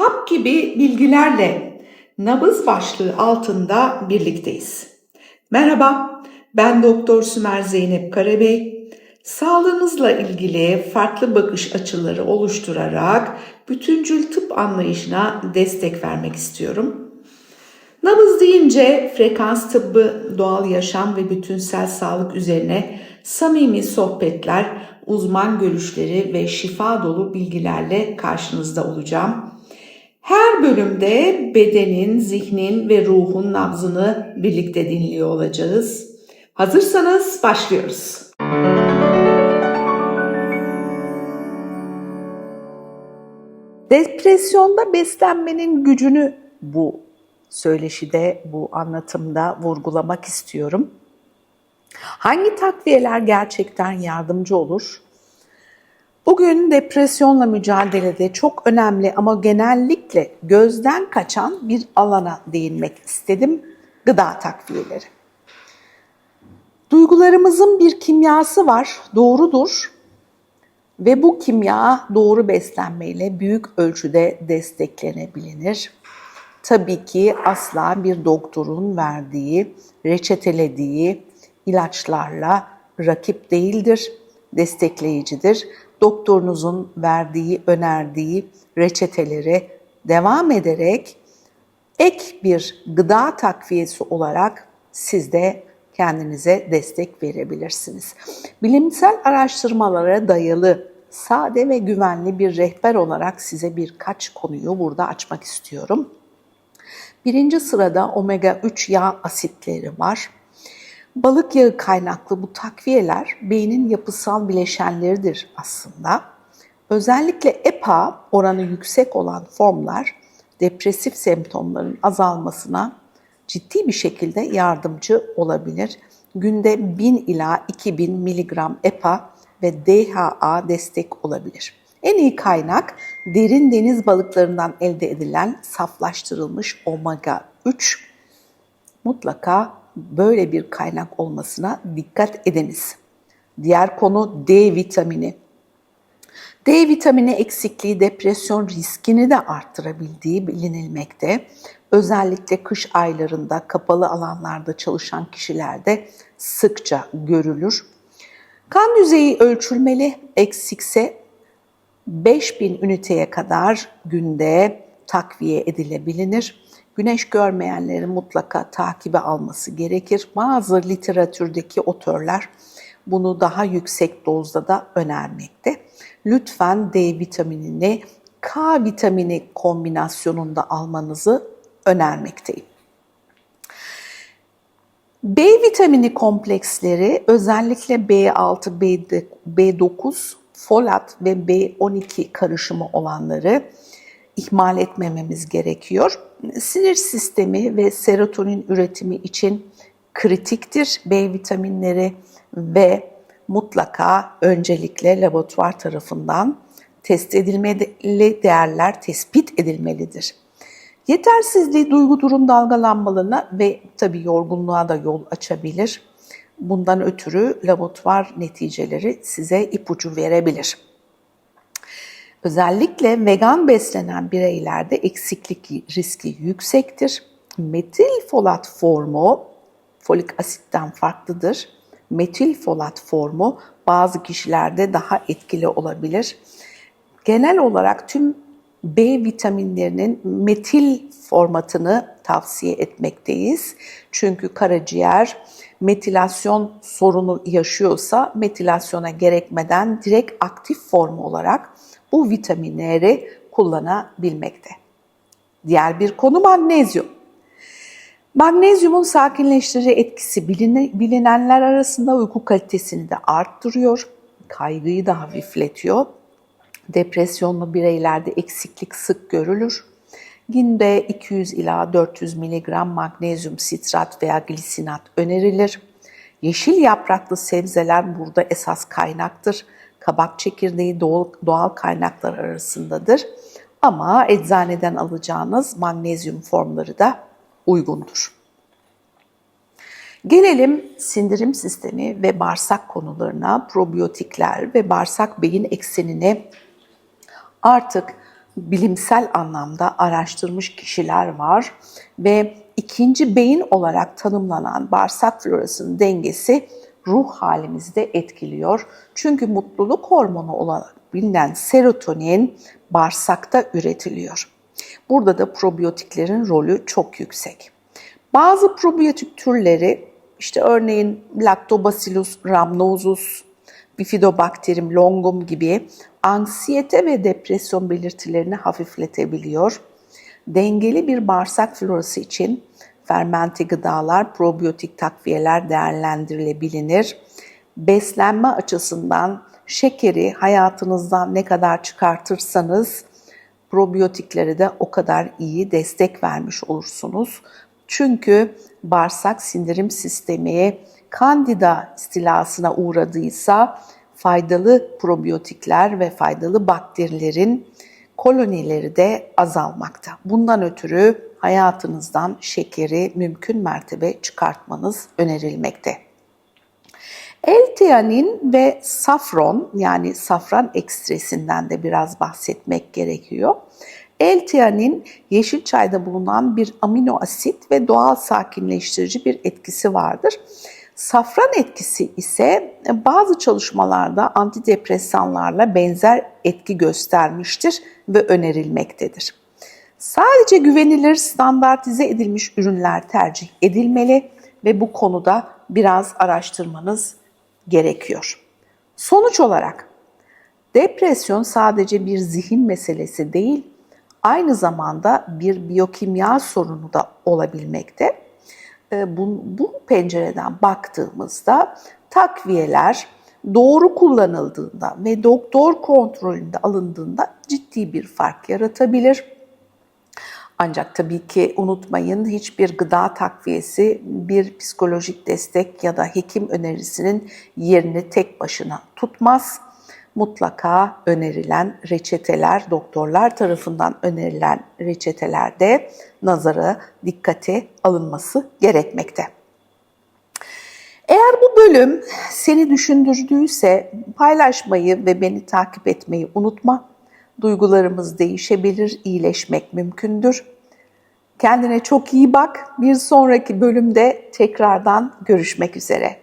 Hap gibi bilgilerle nabız başlığı altında birlikteyiz. Merhaba, ben Doktor Sümer Zeynep Karabey. Sağlığınızla ilgili farklı bakış açıları oluşturarak bütüncül tıp anlayışına destek vermek istiyorum. Nabız deyince frekans tıbbı, doğal yaşam ve bütünsel sağlık üzerine samimi sohbetler, uzman görüşleri ve şifa dolu bilgilerle karşınızda olacağım. Her bölümde bedenin, zihnin ve ruhun nabzını birlikte dinliyor olacağız. Hazırsanız başlıyoruz. Depresyonda beslenmenin gücünü bu söyleşide, bu anlatımda vurgulamak istiyorum. Hangi takviyeler gerçekten yardımcı olur? Bugün depresyonla mücadelede çok önemli ama genellikle gözden kaçan bir alana değinmek istedim. Gıda takviyeleri. Duygularımızın bir kimyası var, doğrudur. Ve bu kimya doğru beslenmeyle büyük ölçüde desteklenebilir. Tabii ki asla bir doktorun verdiği, reçetelediği ilaçlarla rakip değildir, destekleyicidir. Doktorunuzun verdiği, önerdiği reçeteleri devam ederek ek bir gıda takviyesi olarak siz de kendinize destek verebilirsiniz. Bilimsel araştırmalara dayalı sade ve güvenli bir rehber olarak size birkaç konuyu burada açmak istiyorum. Birinci sırada omega 3 yağ asitleri var. Balık yağı kaynaklı bu takviyeler beynin yapısal bileşenleridir aslında. Özellikle EPA oranı yüksek olan formlar depresif semptomların azalmasına ciddi bir şekilde yardımcı olabilir. Günde 1000 ila 2000 miligram EPA ve DHA destek olabilir. En iyi kaynak derin deniz balıklarından elde edilen saflaştırılmış omega 3. Mutlaka böyle bir kaynak olmasına dikkat ediniz. Diğer konu D vitamini. D vitamini eksikliği depresyon riskini de arttırabildiği bilinilmekte. Özellikle kış aylarında kapalı alanlarda çalışan kişilerde sıkça görülür. Kan düzeyi ölçülmeli, eksikse 5000 üniteye kadar günde takviye edilebilir. Güneş görmeyenlerin mutlaka takibe alması gerekir. Bazı literatürdeki otörler bunu daha yüksek dozda da önermekte. Lütfen D vitaminini K vitamini kombinasyonunda almanızı önermekteyim. B vitamini kompleksleri özellikle B6, B9, folat ve B12 karışımı olanları ihmal etmememiz gerekiyor. Sinir sistemi ve serotonin üretimi için kritiktir B vitaminleri ve mutlaka öncelikle laboratuvar tarafından test edilmeli değerler tespit edilmelidir. Yetersizliği duygu durum dalgalanmalarına ve tabii yorgunluğa da yol açabilir. Bundan ötürü laboratuvar neticeleri size ipucu verebilir. Özellikle vegan beslenen bireylerde eksiklik riski yüksektir. Metil folat formu folik asitten farklıdır. Metil folat formu bazı kişilerde daha etkili olabilir. Genel olarak tüm B vitaminlerinin metil formatını tavsiye etmekteyiz. Çünkü karaciğer metilasyon sorunu yaşıyorsa metilasyona gerekmeden direkt aktif formu olarak bu vitaminleri kullanabilmekte. Diğer bir konu magnezyum. Magnezyumun sakinleştirici etkisi bilinenler arasında uyku kalitesini de arttırıyor, kaygıyı da hafifletiyor. Depresyonlu bireylerde eksiklik sık görülür. Günde 200 ila 400 mg magnezyum sitrat veya glisinat önerilir. Yeşil yapraklı sebzeler burada esas kaynaktır. Kabak çekirdeği doğal, kaynaklar arasındadır. Ama eczaneden alacağınız magnezyum formları da uygundur. Gelelim sindirim sistemi ve bağırsak konularına, probiyotikler ve bağırsak beyin eksenine artık bilimsel anlamda araştırmış kişiler var ve ikinci beyin olarak tanımlanan bağırsak florasının dengesi ruh halimizi de etkiliyor. Çünkü mutluluk hormonu olarak bilinen serotonin bağırsakta üretiliyor. Burada da probiyotiklerin rolü çok yüksek. Bazı probiyotik türleri işte örneğin Lactobacillus rhamnosus, Bifidobacterium longum gibi anksiyete ve depresyon belirtilerini hafifletebiliyor. Dengeli bir bağırsak florası için fermente gıdalar, probiyotik takviyeler değerlendirilebilir. Beslenme açısından şekeri hayatınızdan ne kadar çıkartırsanız probiyotiklere de o kadar iyi destek vermiş olursunuz. Çünkü bağırsak sindirim sistemi kandida istilasına uğradıysa faydalı probiyotikler ve faydalı bakterilerin kolonileri de azalmakta. Bundan ötürü hayatınızdan şekeri mümkün mertebe çıkartmanız önerilmekte. L-teanin ve safron yani safran ekstresinden de biraz bahsetmek gerekiyor. L-teanin yeşil çayda bulunan bir amino asit ve doğal sakinleştirici bir etkisi vardır. Safran etkisi ise bazı çalışmalarda antidepresanlarla benzer etki göstermiştir ve önerilmektedir. Sadece güvenilir, standartize edilmiş ürünler tercih edilmeli ve bu konuda biraz araştırmanız gerekiyor. Sonuç olarak depresyon sadece bir zihin meselesi değil, aynı zamanda bir biyokimya sorunu da olabilmekte. Ee, bu, bu pencereden baktığımızda takviyeler doğru kullanıldığında ve doktor kontrolünde alındığında ciddi bir fark yaratabilir. Ancak tabii ki unutmayın hiçbir gıda takviyesi bir psikolojik destek ya da hekim önerisinin yerini tek başına tutmaz. Mutlaka önerilen reçeteler, doktorlar tarafından önerilen reçetelerde nazara dikkate alınması gerekmekte. Eğer bu bölüm seni düşündürdüyse paylaşmayı ve beni takip etmeyi unutma. Duygularımız değişebilir, iyileşmek mümkündür. Kendine çok iyi bak. Bir sonraki bölümde tekrardan görüşmek üzere.